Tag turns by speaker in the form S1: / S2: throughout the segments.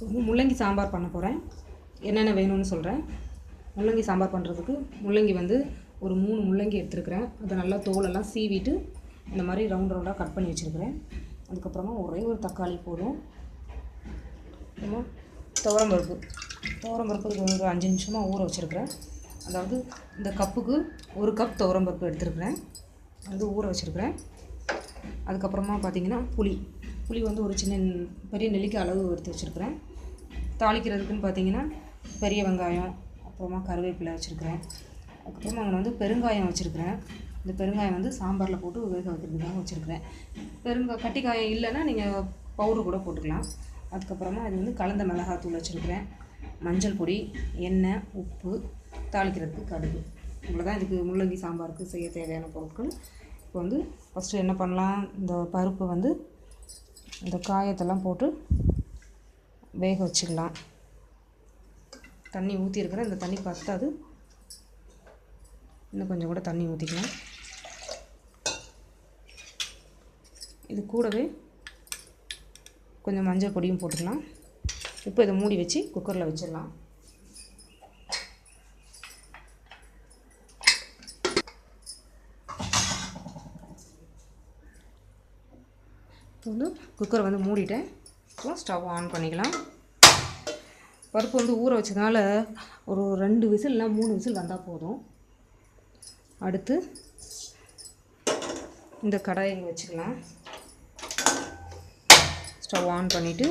S1: So வந்து முள்ளங்கி சாம்பார் பண்ண போகிறேன் என்னென்ன வேணும்னு சொல்கிறேன் முள்ளங்கி சாம்பார் பண்ணுறதுக்கு முள்ளங்கி வந்து ஒரு மூணு முள்ளங்கி எடுத்துருக்கிறேன். அதை நல்லா தோலெல்லாம் சீவிட்டு இந்த மாதிரி ரவுண்ட் ரவுண்டாக கட் பண்ணி வச்சுருக்கிறேன். அதுக்கப்புறமா ஒரே ஒரு தக்காளி போதும். அப்புறமா துவரம்பருப்பு துவரம்பருப்பு இது ஒரு அஞ்சு நிமிஷமாக ஊற வச்சுருக்கிறேன். அதாவது இந்த கப்புக்கு ஒரு கப் துவரம்பருப்பு எடுத்துருக்கிறேன். வந்து ஊற வச்சுருக்கிறேன். அதுக்கப்புறமா பார்த்திங்கன்னா புளி. புளி வந்து ஒரு சின்ன பெரிய நெல்லிக்காய் அளவு எடுத்து வச்சுருக்கிறேன். தாளிக்கிறதுக்குன்னு பார்த்தீங்கன்னா பெரிய வெங்காயம் அப்புறமா கருவேப்பிலை வச்சுருக்கிறேன். அதுக்கப்புறமா அங்கே வந்து பெருங்காயம் வச்சுருக்கிறேன். இந்த பெருங்காயம் வந்து சாம்பாரில் போட்டு வேக வைக்கிறதுக்காக வச்சுருக்கிறேன். பெருங்கா கட்டிக்காயம் இல்லைன்னா நீங்கள் பவுடர் கூட போட்டுக்கலாம். அதுக்கப்புறமா இது வந்து கலந்த மிளகாத்தூள் வச்சுருக்கிறேன். மஞ்சள் பொடி எண்ணெய் உப்பு தாளிக்கிறதுக்கு கடுகு. இவ்வளோ தான் இதுக்கு முள்ளங்கி சாம்பாருக்கு செய்ய தேவையான பொருட்கள். இப்போ வந்து ஃபஸ்ட்டு என்ன பண்ணலாம்? இந்த பருப்பு வந்து இந்த காயத்தெல்லாம் போட்டு வேக வச்சுக்கலாம். தண்ணி ஊற்றிருக்கிறேன் இந்த தண்ணி பத்தாது. இன்னும் கொஞ்சம் கூட தண்ணி ஊற்றிக்கலாம் இது கூடவே கொஞ்சம் மஞ்சள் பொடியும் போட்டுக்கலாம். இப்போ இதை மூடி வச்சு குக்கரில் வச்சிடலாம். இப்போ வந்து குக்கரை வந்து மூடிட்டேன். இப்போ ஸ்டவ் ஆன் பண்ணிக்கலாம். பருப்பு வந்து ஊற வச்சதுனால ஒரு ரெண்டு விசில் மூணு விசில் வந்தால் போதும். அடுத்து இந்த கடாயை இங்கே வச்சுக்கலாம். ஸ்டவ் ஆன் பண்ணிவிட்டு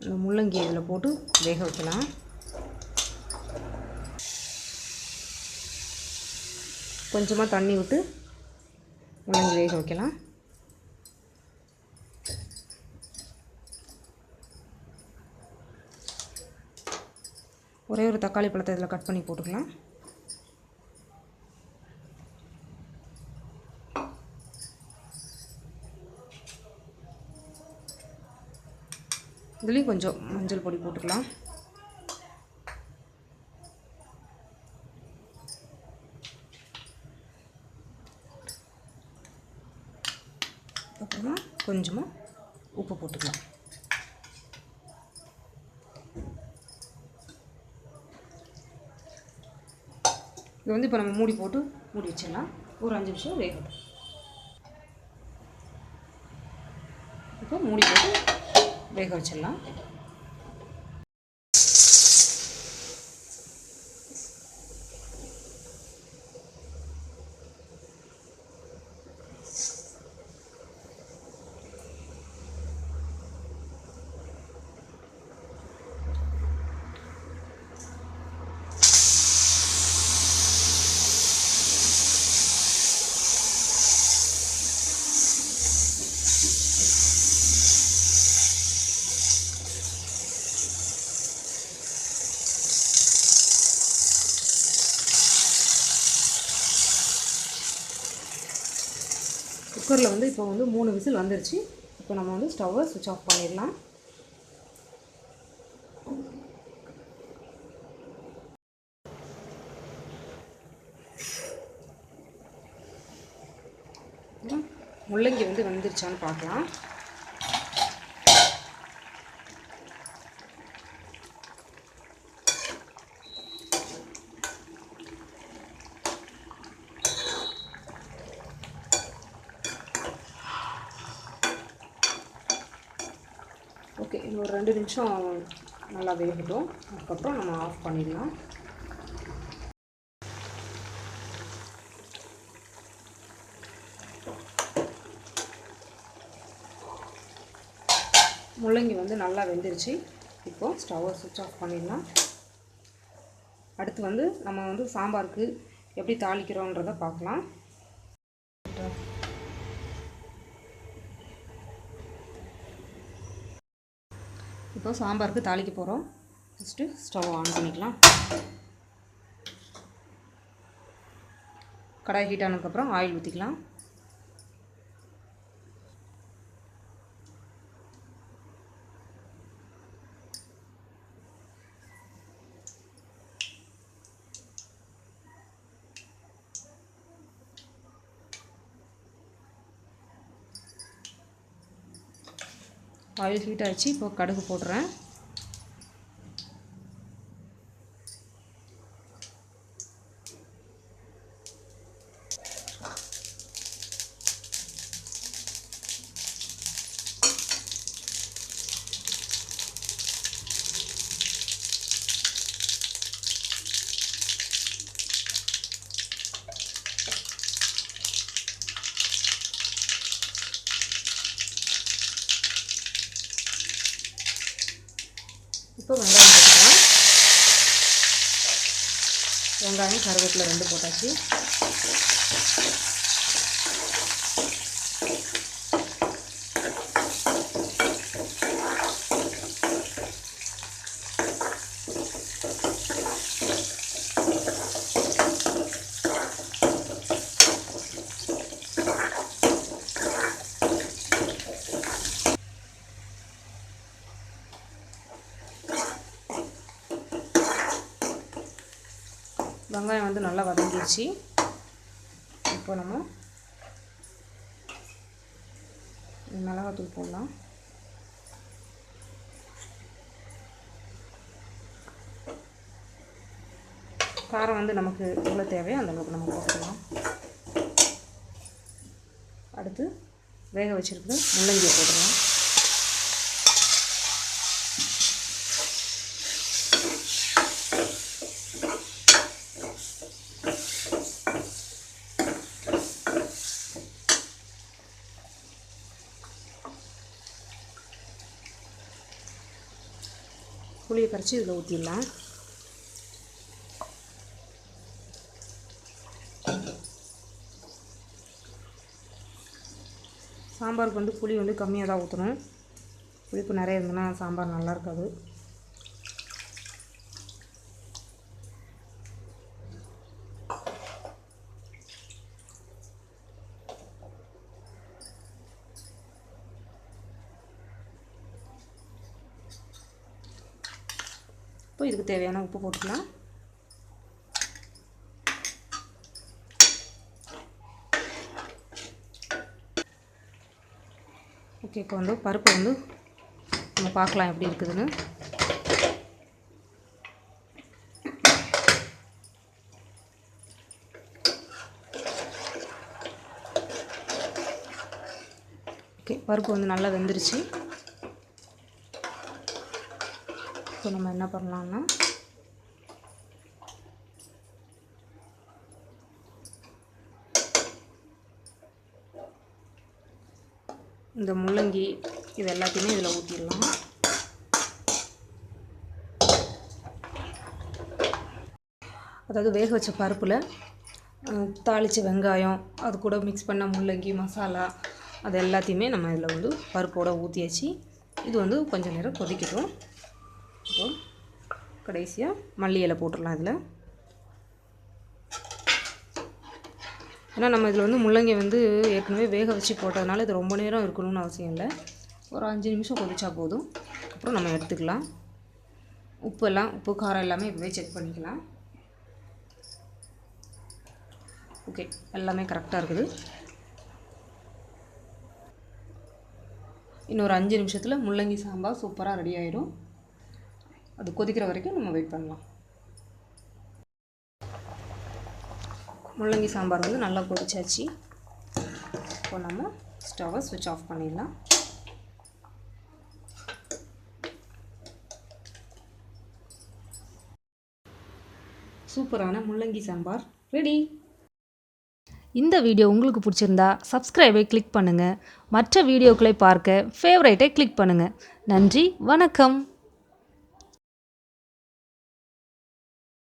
S1: இந்த முள்ளங்கி இதில் போட்டு வேக வைக்கலாம். கொஞ்சமாக தண்ணி விட்டு முள்ளங்கி வேக வைக்கலாம். ஒரே ஒரு தக்காளி பழத்தை இதில் கட் பண்ணி போட்டுக்கலாம். இதுலேயும் கொஞ்சம் மஞ்சள் பொடி போட்டுக்கலாம். அப்புறமா கொஞ்சமாக உப்பு போட்டுக்கலாம். இது வந்து இப்போ நம்ம மூடி போட்டு மூடி வச்சிடலாம். ஒரு அஞ்சு நிமிஷம் வேகட்டும். இப்போ மூடி போட்டு வேக வச்சிடலாம். குக்கரில் வந்து இப்போ வந்து மூணு விசில் வந்துருச்சு. இப்போ நம்ம வந்து ஸ்டவ்வை சுவிட்ச் ஆஃப் பண்ணிடலாம். முள்ளங்கி வந்து வந்துருச்சான்னு பார்க்கலாம் ஓகே இது ஒரு ரெண்டு நிமிஷம் நல்லா வேகட்டும். அதுக்கப்புறம் நம்ம ஆஃப் பண்ணிடலாம். முள்ளங்கி வந்து நல்லா வெந்துருச்சு. இப்போது ஸ்டவ்வை சுவிட்ச் ஆஃப் பண்ணிடலாம். அடுத்து வந்து நம்ம வந்து சாம்பாருக்கு எப்படி தாளிக்கிறோன்றதை பார்க்கலாம். இப்போ சாம்பாருக்கு தாளிக்க போகிறோம் ஃபஸ்ட்டு ஸ்டவ் ஆன் பண்ணிக்கலாம். கடாய் ஹீட் ஆனதுக்கப்புறம் ஆயில் ஊற்றிக்கலாம் ஆயில் ஹீட் ஆச்சு இப்போ கடுகு போடுறேன். இப்போ வெங்காயம் போட்டுக்கலாம். வெங்காயம் கருவேப்பிலை ரெண்டு போட்டாச்சு. வெங்காயம் வந்து நல்லா வதங்கிடுச்சு இப்போ நம்ம மிளகாத்தூள் போடலாம். காரம் வந்து நமக்கு எவ்வளோ தேவையோ அந்த அளவுக்கு நம்ம போட்டுக்கலாம். அடுத்து வேக வச்சுருக்குது முள்ளங்கியை போட்டுக்கலாம். புளியை கரைச்சி இதில் ஊற்றிடலாம். சாம்பாருக்கு வந்து புளி வந்து கம்மியாக தான் ஊற்றணும். புளிப்பு நிறைய இருந்ததுன்னா சாம்பார் நல்லா இருக்காது. இப்போ இதுக்கு தேவையான உப்பு போட்டுக்கலாம். ஓகே இப்போ வந்து பருப்பு வந்து நம்ம பார்க்கலாம் எப்படி இருக்குதுன்னு. ஓகே பருப்பு வந்து நல்லா வெந்துருச்சு. ஸோ நம்ம என்ன பண்ணலாம்னா இந்த முள்ளங்கி இது எல்லாத்தையுமே இதில் ஊற்றிடலாம் அதாவது வேக வச்ச பருப்பில் தாளித்த வெங்காயம் அது கூட மிக்ஸ் பண்ண முள்ளங்கி மசாலா அது எல்லாத்தையுமே நம்ம இதில் வந்து பருப்போடு ஊற்றியாச்சு இது வந்து கொஞ்சம் நேரம் கொதிக்கட்டும். இப்போ கடைசியாக மல்லி இலை போட்டுடலாம் இதில். ஏன்னா நம்ம இதில் வந்து முள்ளங்கி வந்து ஏற்கனவே வேக வச்சு போட்டதுனால இது ரொம்ப நேரம் இருக்கணும்னு அவசியம் இல்லை. ஒரு அஞ்சு நிமிஷம் கொதிச்சா போதும். அப்புறம் நம்ம எடுத்துக்கலாம். உப்பு எல்லாம் உப்பு காரம் எல்லாமே இப்போவே செக் பண்ணிக்கலாம். ஓகே எல்லாமே கரெக்டாக இருக்குது. இன்னொரு அஞ்சு நிமிஷத்தில் முள்ளங்கி சாம்பார் சூப்பராக ரெடி ஆகிடும் அது கொதிக்கிற வரைக்கும் நம்ம வெயிட் பண்ணலாம். முள்ளங்கி சாம்பார் வந்து நல்லா கொதிச்சாச்சு. இப்போ நம்ம ஸ்டவ்வை சுவிட்ச் ஆஃப் பண்ணிடலாம். சூப்பரான முள்ளங்கி சாம்பார். ரெடி
S2: இந்த வீடியோ உங்களுக்கு பிடிச்சிருந்தா சப்ஸ்கிரைபை கிளிக் பண்ணுங்கள் மற்ற வீடியோக்களை பார்க்க ஃபேவரைட்டை கிளிக் பண்ணுங்கள் நன்றி வணக்கம்.